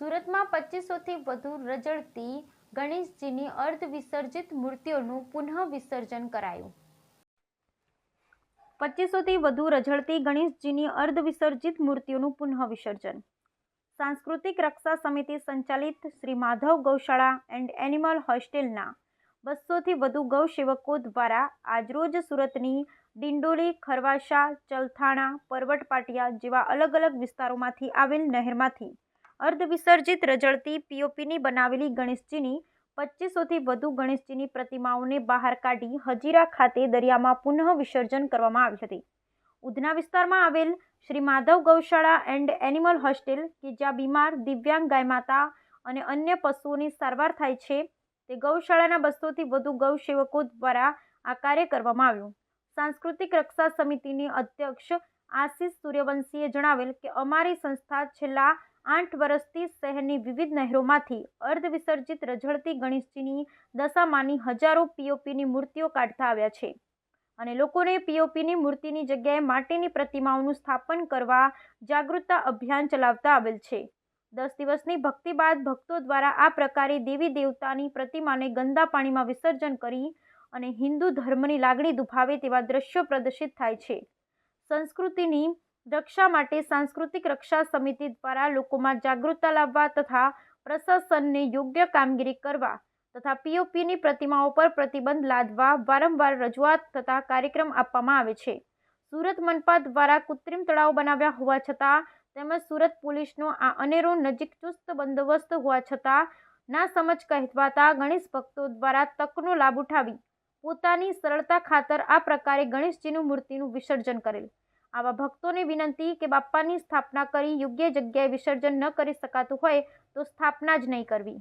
સુરતમાં પચીસોથી વધુ રજળતી ગણેશજીની અર્ધ વિસર્જિત મૂર્તિઓનું પુનઃ વિસર્જન કરાયું. પચીસોથી વધુ રઝળતી ગણેશજીની અર્ધ વિસર્જિત મૂર્તિઓનું પુનઃ વિસર્જન. સાંસ્કૃતિક રક્ષા સમિતિ સંચાલિત શ્રી માધવ ગૌશાળા એન્ડ એનિમલ હોસ્ટેલના બસોથી વધુ ગૌસેવકો દ્વારા આજરોજ સુરતની ડિંડોલી ખરવાસા ચલથાણા પરવટ પાટિયા જેવા અલગ અલગ વિસ્તારોમાંથી આવેલ નહેરમાંથી અર્ધ વિસર્જિત રઝળતી પીઓપીની બનાવેલી ગણેશજીની પચીસોથી વધુ ગણેશજીની પ્રતિમાઓને બહાર કાઢી હજીરા ખાતે દરિયામાં પુનઃ વિસર્જન કરવામાં આવી હતી. ઉધના વિસ્તારમાં આવેલ શ્રી માધવ ગૌશાળા એન્ડ એનિમલ હોસ્ટેલ, કે જ્યાં બીમાર, દિવ્યાંગ ગાય માતા અને અન્ય પશુઓની સારવાર થાય છે, તે ગૌશાળાના બસોથી વધુ ગૌસેવકો દ્વારા આ કાર્ય કરવામાં આવ્યું. સાંસ્કૃતિક રક્ષા સમિતિની અધ્યક્ષ આશીષ સૂર્યવંશીએ જણાવેલ કે અમારી સંસ્થા છેલ્લા આઠ વર્ષથી શહેરની વિવિધ નહેરોમાંથી અર્ધ વિસર્જિત રઝળતી ગણેશજીની દશામાની હજારો પીઓપીની મૂર્તિઓ કાઢતા આવ્યા છે અને લોકોને પીઓપીની મૂર્તિની જગ્યાએ માટીની પ્રતિમાઓનું સ્થાપન કરવા જાગૃતતા અભિયાન ચલાવતા આવેલ છે. દસ દિવસની ભક્તિ બાદ ભક્તો દ્વારા આ પ્રકારે દેવી દેવતાની પ્રતિમાને ગંદા પાણીમાં વિસર્જન કરી અને હિન્દુ ધર્મની લાગણી દુભાવે તેવા દ્રશ્યો પ્રદર્શિત થાય છે. સંસ્કૃતિની રક્ષા માટે સાંસ્કૃતિક રક્ષા સમિતિ દ્વારા લોકોમાં જાગૃતતા લાવવા તથા પ્રશાસનને યોગ્ય કામગીરી કરવા તથા પીઓપીની પ્રતિમાઓ પર પ્રતિબંધ લાદવા વારંવાર રજૂઆત તથા કાર્યક્રમ આપવામાં આવે છે. સુરત મનપા દ્વારા કૃત્રિમ તળાવ બનાવ્યા હોવા છતાં તેમજ સુરત પોલીસનો આ અનેરો નજીક ચુસ્ત બંદોબસ્ત હોવા છતાં ના સમજ કહેવાતા ગણેશ ભક્તો દ્વારા તકનો લાભ ઉઠાવી પોતાની સરળતા ખાતર આ પ્રકારે ગણેશજીનું મૂર્તિનું વિસર્જન કરેલ. આવા ભક્તોને વિનંતી કે બાપ્પાની સ્થાપના કરી યોગ્ય જગ્યાએ વિસર્જન ન કરી શકાતું હોય તો સ્થાપના જ નહીં કરવી.